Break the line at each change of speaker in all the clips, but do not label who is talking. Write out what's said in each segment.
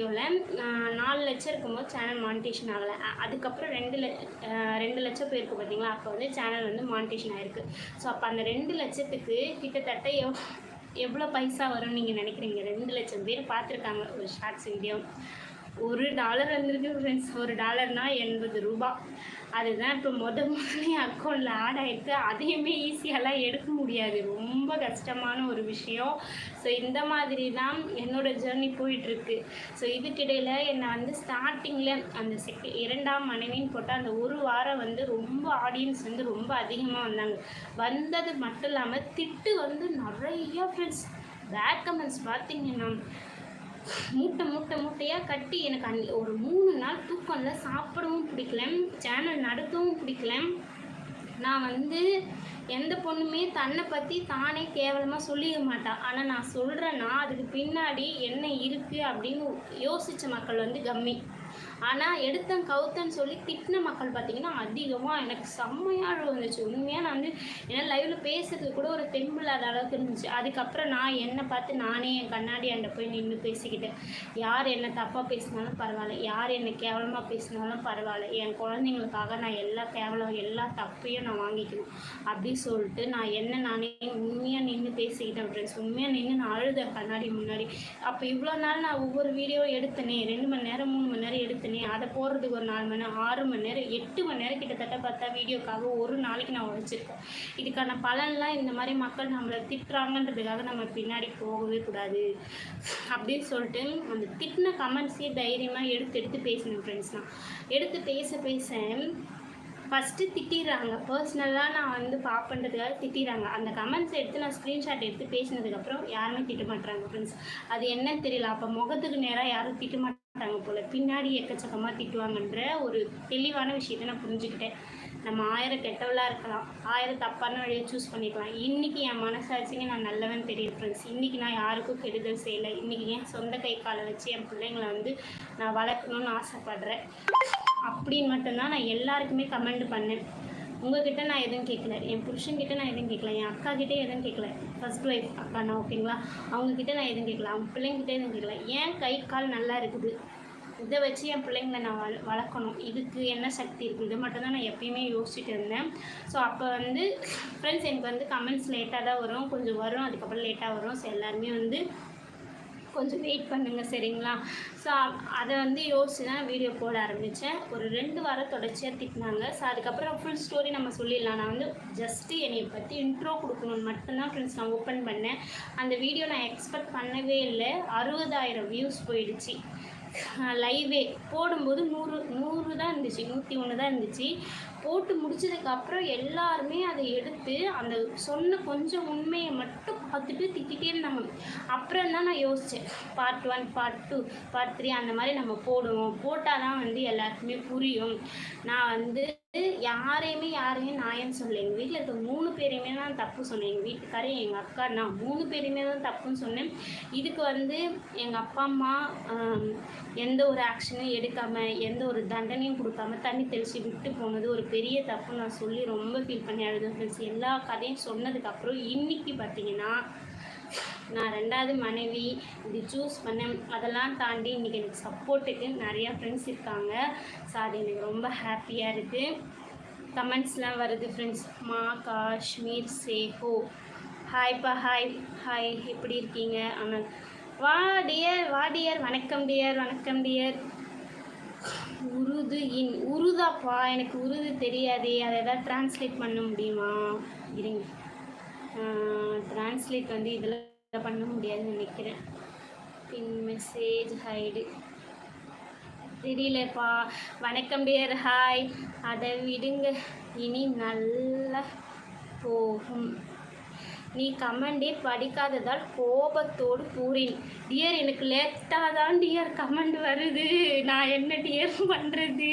வீடியோவில் நாலு லட்சம் இருக்கும்போது சேனல் மானிட்டேஷன் ஆகலை. அதுக்கப்புறம் ரெண்டு ல ரெண்டு லட்சம் போயிருக்கு பார்த்தீங்களா அப்போ வந்து சேனல் வந்து மானிட்டேஷன் ஆயிருக்கு. ஸோ அப்போ அந்த ரெண்டு லட்சத்துக்கு கிட்டத்தட்ட எவ் எவ்வளோ பைசா வரும்னு நீங்கள் நினைக்கிறீங்க? ரெண்டு லட்சம் பேர் பார்த்துருக்காங்க ஒரு ஷார்ட்ஸ் வீடியோ ஒரு டாலர் வந்திருக்கு ஃப்ரெண்ட்ஸ் ஒரு டாலர்னா எண்பது ரூபா. அதுதான் இப்போ முத முதலே அக்கௌண்ட்டில் ஆட் ஆகிட்டு அதையுமே ஈஸியாலாம் எடுக்க முடியாது. ரொம்ப கஷ்டமான ஒரு விஷயம். ஸோ இந்த மாதிரி தான் என்னோட ஜேர்னி போயிட்டுருக்கு. ஸோ இதுக்கிடையில் என்னை வந்து ஸ்டார்டிங்கில் அந்த செக் இரண்டாம் மனைவின்னு போட்டால் அந்த ஒரு வாரம் வந்து ரொம்ப ஆடியன்ஸ் வந்து ரொம்ப அதிகமாக வந்தாங்க. வந்தது மட்டும் இல்லாமல் திட்டு வந்து நிறைய ஃப்ரெண்ட்ஸ் பேக் கமெண்ட்ஸ் பார்த்தீங்கன்னா மூட்டை மூட்டை மூட்டையாக கட்டி எனக்கு அன் ஒரு மூணு நாள் தூக்கம் இல்லை சாப்பிடவும் பிடிக்கல. சேனல் நடத்தவும் பிடிக்கல. நான் வந்து எந்த பொண்ணுமே தன்னை பற்றி தானே கேவலமாக சொல்லிக்க மாட்டாள் ஆனால் நான் சொல்கிறேன்னா அதுக்கு பின்னாடி என்ன இருக்குது அப்படின்னு யோசித்த மக்கள் வந்து கம்மி. ஆனால் எடுத்தேன் கவுத்தன்னு சொல்லி திட்டின மக்கள் பார்த்தீங்கன்னா அதிகமாக எனக்கு செம்மையாக அழுவ வந்துச்சு உண்மையாக நான் வந்து ஏன்னா லைவில் பேசுறதுக்கு கூட ஒரு தெம்பில்லாத அளவுக்கு இருந்துச்சு. அதுக்கப்புறம் நான் என்னை பார்த்து நானே என் கண்ணாடி அண்டை போய் நின்று பேசிக்கிட்டேன். யார் என்ன தப்பாக பேசினாலும் பரவாயில்ல. யார் என்னை கேவலமாக பேசினாலும் பரவாயில்ல. என் குழந்தைங்களுக்காக நான் எல்லா கேவலம் எல்லா தப்பையும் நான் வாங்கிக்கணும் அப்படி சொல்லிட்டு நான் என்ன நானே உண்மையாக நின்று பேசிக்கிட்டேன் ஃப்ரெண்ட்ஸ் உண்மையாக நின்று நான் அழுதேன் கண்ணாடி முன்னாடி. அப்போ இவ்வளோ நாள் நான் ஒவ்வொரு வீடியோ எடுத்தேனே. ரெண்டு மணி நேரம் மூணு மணி நேரம் எடுத்தனே அதை போடுறதுக்கு ஒரு நாலு மணி நேரம் ஆறு மணி நேரம் எட்டு மணி நேரம் கிட்டத்தட்ட பார்த்தா வீடியோக்காக ஒரு நாளைக்கு நான் உழைச்சிருக்கேன் இதுக்கான பலன்லாம் இந்த மாதிரி மக்கள் நம்மளை திட்டுறாங்கன்றதுக்காக நம்ம பின்னாடி போகவே கூடாது. அப்படின்னு சொல்லிட்டு அந்த திட்டின கமெண்ட்ஸே தைரியமாக எடுத்து எடுத்து பேசினேன் ஃப்ரெண்ட்ஸ் நான். எடுத்து பேச பேச ஃபஸ்ட்டு திட்டிடுறாங்க. பர்சனலாக நான் வந்து பார்ப்பன்றதுக்காக திட்டிடுறாங்க. அந்த கமெண்ட்ஸ் எடுத்து நான் ஸ்க்ரீன்ஷாட் எடுத்து பேசினதுக்கப்புறம் யாருமே திட்ட மாட்டுறாங்க ஃப்ரெண்ட்ஸ் அது என்னன்னு தெரியல. அப்போ முகத்துக்கு நேராக யாரும் திட்ட மாட்டாங்க போல். பின்னாடி எக்கச்சக்கமாக திட்டுவாங்கன்ற ஒரு தெளிவான விஷயத்தை நான் புரிஞ்சுக்கிட்டேன். நம்ம ஆயிரம் கெட்டவளாக இருக்கலாம். ஆயிரம் தப்பான வழியை சூஸ் பண்ணிக்கலாம். இன்றைக்கி என் மனசாட்சிக்கு நான் நல்லவன் தெரியும் ஃப்ரெண்ட்ஸ் இன்றைக்கி நான் யாருக்கும் கெடுதல் செய்யலை. இன்றைக்கி என் சொந்த கை காலை வச்சு என் பிள்ளைங்களை வந்து நான் வளர்க்கணும்னு ஆசைப்பட்றேன். அப்படின்னு மட்டும்தான் நான் எல்லாருக்குமே கமெண்ட் பண்ணேன். உங்ககிட்ட நான் எதுவும் கேட்கல என் புருஷன்கிட்ட நான் எதுவும் கேட்கல என் அக்கா கிட்டே எதுவும் கேட்கல ஃபர்ஸ்ட் ஒய்ஃப் அக்கா நான் ஓகேங்களா அவங்கக்கிட்ட நான் எதுவும் கேட்கல அவங்க பிள்ளைங்கிட்ட எதுவும் கேட்கல ஏன் கை கால் நல்லா இருக்குது? இதை வச்சு என் பிள்ளைங்களை நான் வள வளர்க்கணும். இதுக்கு என்ன சக்தி இருக்குது இதை மட்டும்தான் நான் எப்பயுமே யோசிச்சுட்டு இருந்தேன். ஸோ அப்போ வந்து ஃப்ரெண்ட்ஸ் எனக்கு வந்து கமெண்ட்ஸ் லேட்டாக தான் வரும். கொஞ்சம் வரும். அதுக்கப்புறம் லேட்டாக வரும். ஸோ எல்லாருமே வந்து கொஞ்சம் வெயிட் பண்ணுங்கள் சரிங்களா? ஸோ அதை வந்து யோசிச்சு தான் வீடியோ போட ஆரம்பித்தேன் ஒரு ரெண்டு வாரம் தொடர்ச்சியாக திட்டினாங்க. ஸோ அதுக்கப்புறம் ஃபுல் ஸ்டோரி நம்ம சொல்லிடலாம். நான் வந்து ஜஸ்ட்டு என்னை பற்றி இன்ட்ரோ கொடுக்கணும்னு மட்டும்தான் ஃப்ரெண்ட்ஸ் நான் ஓப்பன் பண்ணேன். அந்த வீடியோ நான் எக்ஸ்பெக்ட் பண்ணவே இல்லை. அறுபதாயிரம் வியூஸ் போயிடுச்சு. லைவே போடும்போது நூறு நூறு தான் இருந்துச்சு நூற்றி ஒன்று தான் இருந்துச்சு. போட்டு முடிச்சதுக்கப்புறம் எல்லாருமே அதை எடுத்து அந்த சொன்ன கொஞ்சம் உண்மையை மட்டும் பார்த்துட்டு திட்டிகிட்டே இருந்தாங்க. அப்புறம் தான் நான் யோசித்தேன் part one part two part three அந்த மாதிரி நம்ம போடுவோம். போட்டால் தான் வந்து எல்லாருக்குமே புரியும். நான் வந்து யாரையுமே யாரையும் நாயன்னு சொல்லலை. எங்கள் வீட்டில் இருக்க மூணு பேரையுமே தான் தப்பு சொன்னேன். எங்கள் வீட்டுக்காரே எங்கள் அக்கா நான் மூணு பேரையுமே தான் தப்புன்னு சொன்னேன். இதுக்கு வந்து எங்கள் அப்பா அம்மா எந்த ஒரு ஆக்ஷனும் எடுக்காமல் எந்த ஒரு தண்டனையும் கொடுக்காம தண்ணி தெளித்து விட்டு போனது ஒரு பெரிய தப்பு நான் சொல்லி ரொம்ப ஃபீல் பண்ணி அழுதேன் ஃப்ரெண்ட்ஸ் எல்லா கதையும் சொன்னதுக்கப்புறம் இன்னைக்கு பார்த்தீங்கன்னா நான் ரெண்டாவது மனைவி இது சூஸ் பண்ணேன். அதெல்லாம் தாண்டி இன்றைக்கி எனக்கு சப்போர்ட்டுக்கு நிறையா ஃப்ரெண்ட்ஸ் இருக்காங்க. ஸோ அது எனக்கு ரொம்ப ஹாப்பியாக இருக்குது கமெண்ட்ஸ்லாம் வருது ஃப்ரெண்ட்ஸ் மா காஷ்மீர் சேஹோ ஹாய்ப்பா ஹாய் ஹாய் எப்படி இருக்கீங்க? ஆனால் வா டியர் வா டியர். வணக்கம் டியர் வணக்கம் டியர். உருது இன் உருதாப்பா. எனக்கு உருது தெரியாதே. அதை எதாவது ட்ரான்ஸ்லேட் பண்ண முடியுமா? இருங்க. ட்ரான்ஸ்லேட் வந்து இதில் பண்ண முடியாதுன்னு நினைக்கிறேன். பின் மெசேஜ் ஹைடு தெரியலப்பா. வணக்கம் டியர். ஹாய். அதை விடுங்க. இனி நல்லா போகும். நீ கமெண்டே படிக்காததால் கோபத்தோடு கூறின். டியர் எனக்கு லேட்டாக தான் டியர். கமெண்ட் வருது. நான் என்ன டியர் பண்ணுறது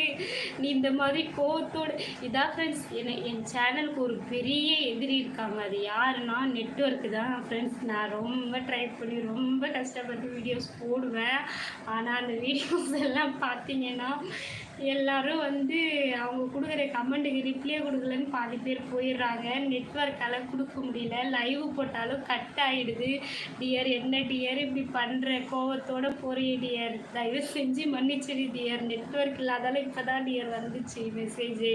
நீ இந்த மாதிரி கோபத்தோடு இதான் ஃப்ரெண்ட்ஸ் என்ன என் சேனலுக்கு ஒரு பெரிய எதிரி இருக்காங்க. அது யாருன்னா நெட்ஒர்க்கு தான். ஃப்ரெண்ட்ஸ் நான் ரொம்ப ட்ரை பண்ணி ரொம்ப கஷ்டப்பட்டு வீடியோஸ் போடுவேன். ஆனால் அந்த வீடியோஸ் எல்லாம் பார்த்தீங்கன்னா எல்லாரும் வந்து அவங்க கொடுக்குற கமெண்ட்டுக்கு ரிப்ளே கொடுக்கலன்னு பாதி பேர் போயிடுறாங்க. நெட்ஒர்க்கால் கொடுக்க முடியல. லைவ் போட்டாலும் கட் ஆகிடுது டியர் என்ன டியர் இப்படி பண்ணுற கோவத்தோடு போகிற டியர் தயவு செஞ்சு மன்னிச்சிடு டியர் நெட்ஒர்க் இல்லாதாலும் இப்போ தான் டியர் வந்துச்சு மெசேஜு